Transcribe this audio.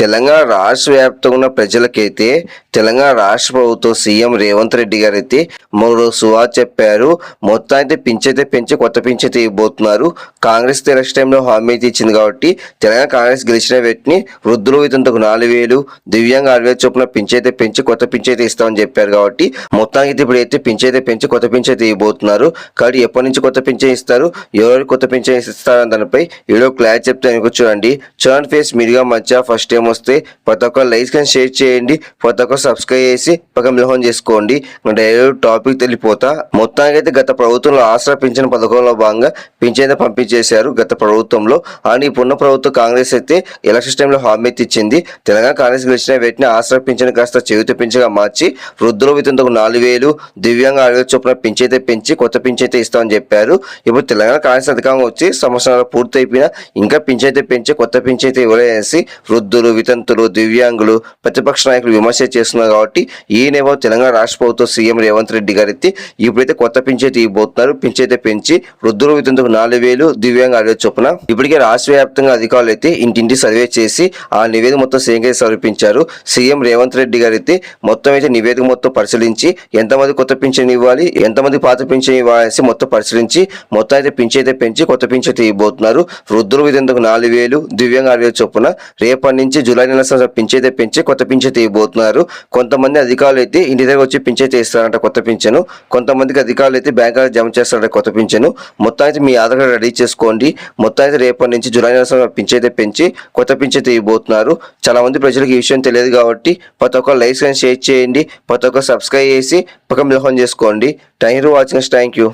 తెలంగాణ రాష్ట్ర వ్యాప్తంగా ఉన్న ప్రజలకైతే తెలంగాణ రాష్ట్ర ప్రభుత్వం సీఎం రేవంత్ రెడ్డి గారు అయితే మరో సువా చెప్పారు. మొత్తం అయితే పింఛైతే పెంచి కొత్త పింఛైతే ఇవ్వబోతున్నారు. కాంగ్రెస్ ఎలక్షన్ టైంలో హామీ అయితే ఇచ్చింది కాబట్టి తెలంగాణ కాంగ్రెస్ గెలిచిన వ్యక్తిని వృద్ధులు ఇతంతకు నాలుగు వేలు దివ్యాంగ ఆరు వేలు చొప్పున పింఛైతే పెంచి కొత్త పింఛైతే ఇస్తామని చెప్పారు కాబట్టి మొత్తానికి అయితే ఇప్పుడు అయితే పింఛైతే పెంచి కొత్త పింఛైతే ఇవ్వబోతున్నారు. కాబట్టి ఎప్పటి నుంచి కొత్త పింఛన్ ఇస్తారు? ఎవరు కొత్త పింఛన్ ఇస్తారు దానిపై ఏడో క్లారిటీ చెప్తే అనుకో చూడండి. చూడండి ఫేస్ మీరుగా మధ్య ఫస్ట్ టైం వస్తే ప్రతి ఒక్క లైక్ కానీ షేర్ చేయండి. ప్రతి ఒక్క సబ్స్క్రైబ్ చేసి పక్కన మిలహం చేసుకోండి. డైరెక్ట్ టాపిక్ తెలిపోతా. మొత్తానికి అయితే గత ప్రభుత్వంలో ఆసరా పింఛన్ పథకంలో భాగంగా పింఛన్ పంపించేశారు గత ప్రభుత్వంలో. అని ఇప్పుడున్న ప్రభుత్వం కాంగ్రెస్ అయితే ఎలక్షన్ టైంలో హామీ ఇచ్చింది. తెలంగాణ కాంగ్రెస్ గెలిచిన వెంటనే ఆసరా పింఛన్ కాస్త చెవిత పింఛగా మార్చి వృద్ధుల వితంతకు నాలుగు వేలు దివ్యాంగ ఆరు చొప్పున పింఛైతే పెంచి కొత్త పింఛైతే ఇస్తామని చెప్పారు. ఇప్పుడు తెలంగాణ కాంగ్రెస్ అధికారం వచ్చి సంవత్సరాలు పూర్తయిపోయినా ఇంకా పింఛైతే పెంచి కొత్త పింఛైతే ఇవ్వలేసి వృద్ధులు వితంతులు దివ్యాంగులు ప్రతిపక్ష నాయకులు విమర్శ చేస్తున్నారు కాబట్టి ఈ నేపథ్యం తెలంగాణ రాష్ట్ర ప్రభుత్వం సీఎం రేవంత్ రెడ్డి గారైతే అయితే ఇప్పుడైతే కొత్త పింఛైతే ఇవ్వబోతున్నారు. పింఛైతే పెంచి వృద్ధులు వితంతుకు నాలుగు వేలు దివ్యాంగ ఆరు చొప్పున ఇప్పటికే రాష్ట్ర వ్యాప్తంగా అధికారులు అయితే ఇంటింటి సర్వే చేసి ఆ నివేదిక మొత్తం సీఎంకి సమర్పించారు. సీఎం రేవంత్ రెడ్డి గారైతే మొత్తం అయితే నివేదిక మొత్తం పరిశీలించి ఎంతమంది కొత్త పింఛన్ ఇవ్వాలి ఎంతమంది పాత పింఛన్ ఇవ్వాలని మొత్తం పరిశీలించి మొత్తం అయితే పింఛైతే పెంచి కొత్త పింఛైతే ఇవ్వబోతున్నారు. వృద్ధులు విధంగా నాలుగు వేలు దివ్యాంగ ఆరు చొప్పున రేపటి నుంచి జూలై నెల సంవత్సరం పెంచి కొత్త పింఛన్ ఇవ్వబోతున్నారు కొంతమంది అధికారులు అయితే ఇంటి దగ్గర వచ్చి పింఛైతే ఇస్తారంట కొత్త పింఛను. కొంతమందికి అధికారులు అయితే బ్యాంక్ జమ చేస్తారంట కొత్త పింఛను. మొత్తం అయితే మీ ఆధార్ కార్డు రెడీ చేసుకోండి. మొత్తం అయితే రేపటి నుంచి జూలై నెల పింఛైతే పెంచి కొత్త పింఛన్ ఇవ్వబోతున్నారు చాలా మంది ప్రజలకు ఈ విషయం తెలియదు కాబట్టి ప్రతి ఒక్క లైక్స్ షేర్ చేయండి ప్రతి ఒక్క సబ్స్క్రైబ్ చేసి పక్కన మిలహం చేసుకోండి. Thank you watching thank you.